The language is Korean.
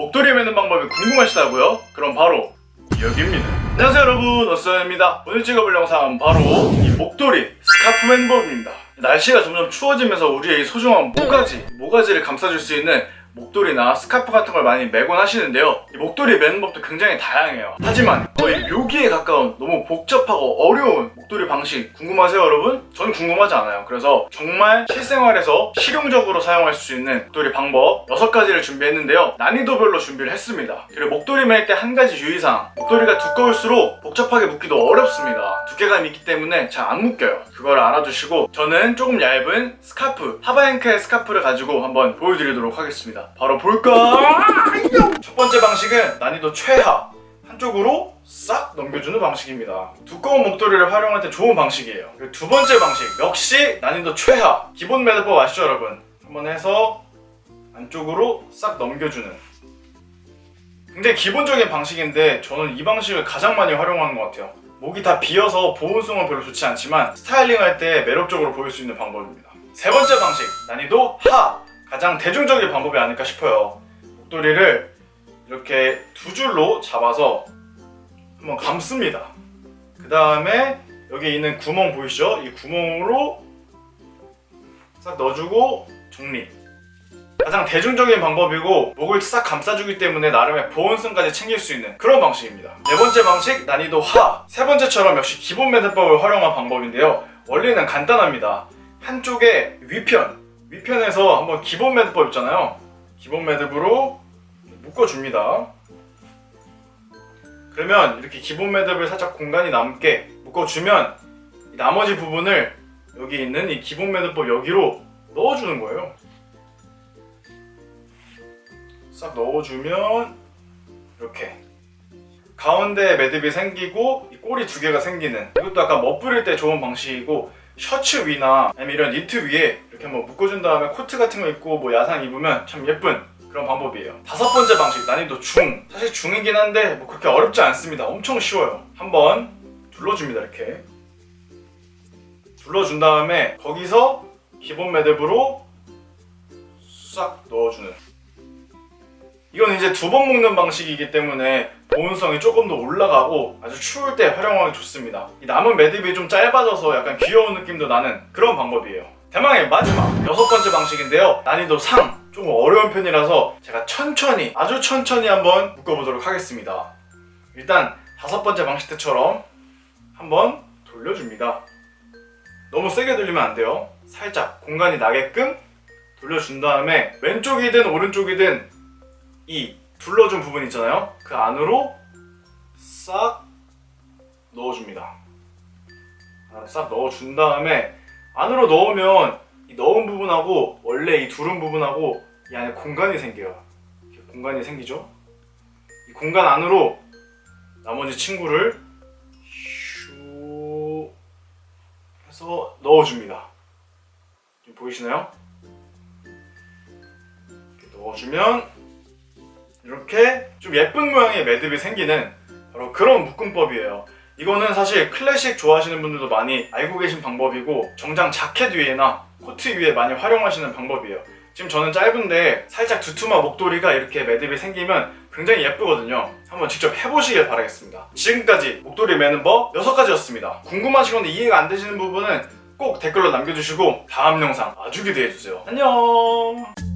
목도리 매는 방법이 궁금하시다고요? 그럼 바로 여기입니다. 안녕하세요 여러분 어스입니다 오늘 찍어볼 영상은 바로 이 목도리 스카프 매는 법입니다. 날씨가 점점 추워지면서 우리의 이 소중한 모가지, 모가지를 감싸줄 수 있는 목도리나 스카프 같은 걸 많이 매곤 하시는데요. 이 목도리 매는 법도 굉장히 다양해요. 하지만 거의 묘기에 가까운 너무 복잡하고 어려운 목도리 방식 궁금하세요, 여러분? 저는 궁금하지 않아요. 그래서 정말 실생활에서 실용적으로 사용할 수 있는 목도리 방법 6가지를 준비했는데요. 난이도별로 준비를 했습니다. 그리고 목도리 맬 때 한 가지 유의사항. 목도리가 두꺼울수록 복잡하게 묶기도 어렵습니다. 두께감이 있기 때문에 잘 안 묶여요. 그걸 알아두시고 저는 조금 얇은 스카프, 하바행크의 스카프를 가지고 한번 보여드리도록 하겠습니다. 바로 볼까? 첫 번째 방식은 난이도 최하. 한쪽으로 싹 넘겨주는 방식입니다. 두꺼운 목도리를 활용할 때 좋은 방식이에요. 그리고 두 번째 방식 역시 난이도 최하. 기본 매듭법 아시죠, 여러분? 한번 해서 안쪽으로 싹 넘겨주는. 굉장히 기본적인 방식인데 저는 이 방식을 가장 많이 활용하는 것 같아요. 목이 다 비어서 보온성은 별로 좋지 않지만 스타일링 할 때 매력적으로 보일 수 있는 방법입니다. 세 번째 방식 난이도 하 가장 대중적인 방법이 아닐까 싶어요. 목도리를 이렇게 두 줄로 잡아서 한번 감습니다. 그 다음에 여기 있는 구멍 보이시죠? 이 구멍으로 싹 넣어주고 정리. 가장 대중적인 방법이고 목을 싹 감싸주기 때문에 나름의 보온성까지 챙길 수 있는 그런 방식입니다. 네 번째 방식 난이도 하. 세 번째처럼 역시 기본 매듭법을 활용한 방법인데요. 원리는 간단합니다. 한쪽에 위편, 위편에서 한번 기본 매듭법 있잖아요. 기본 매듭으로 묶어줍니다. 그러면 이렇게 기본 매듭을 살짝 공간이 남게 묶어주면 이 나머지 부분을 여기 있는 이 기본 매듭법 여기로 넣어주는 거예요. 싹 넣어주면 이렇게 가운데 매듭이 생기고 이 꼬리 두 개가 생기는 이것도 아까 멋부릴 때 좋은 방식이고 셔츠 위나 아니면 이런 니트 위에 이렇게 한번 묶어준 다음에 코트 같은 거 입고 뭐 야상 입으면 참 예쁜 그런 방법이에요. 다섯 번째 방식 난이도 중. 사실 중이긴 한데 뭐 그렇게 어렵지 않습니다. 엄청 쉬워요. 한번 둘러줍니다 이렇게. 둘러준 다음에 거기서 기본 매듭으로 싹 넣어주는. 이건 이제 두 번 묶는 방식이기 때문에 보온성이 조금 더 올라가고 아주 추울 때 활용하기 좋습니다. 이 남은 매듭이 좀 짧아져서 약간 귀여운 느낌도 나는 그런 방법이에요. 대망의 마지막 여섯 번째 방식인데요. 난이도 상. 조금 어려운 편이라서 제가 천천히 아주 천천히 한번 묶어보도록 하겠습니다. 일단 다섯 번째 방식 때처럼 한번 돌려줍니다. 너무 세게 돌리면 안 돼요. 살짝 공간이 나게끔 돌려준 다음에 왼쪽이든 오른쪽이든 이 둘러준 부분 있잖아요. 그 안으로 싹 넣어줍니다. 싹 넣어준 다음에 안으로 넣으면 이 넣은 부분하고 원래 이 두른 부분하고 이 안에 공간이 생겨요. 공간이 생기죠. 이 공간 안으로 나머지 친구를 슈 해서 넣어줍니다. 지금 보이시나요? 이렇게 넣어주면 이렇게 좀 예쁜 모양의 매듭이 생기는 바로 그런 묶음법이에요. 이거는 사실 클래식 좋아하시는 분들도 많이 알고 계신 방법이고 정장 자켓 위에나 코트 위에 많이 활용하시는 방법이에요. 지금 저는 짧은데 살짝 두툼한 목도리가 이렇게 매듭이 생기면 굉장히 예쁘거든요. 한번 직접 해보시길 바라겠습니다. 지금까지 목도리 매는 법 6가지였습니다. 궁금하시거나 이해가 안 되시는 부분은 꼭 댓글로 남겨주시고 다음 영상 아주 기대해주세요. 안녕!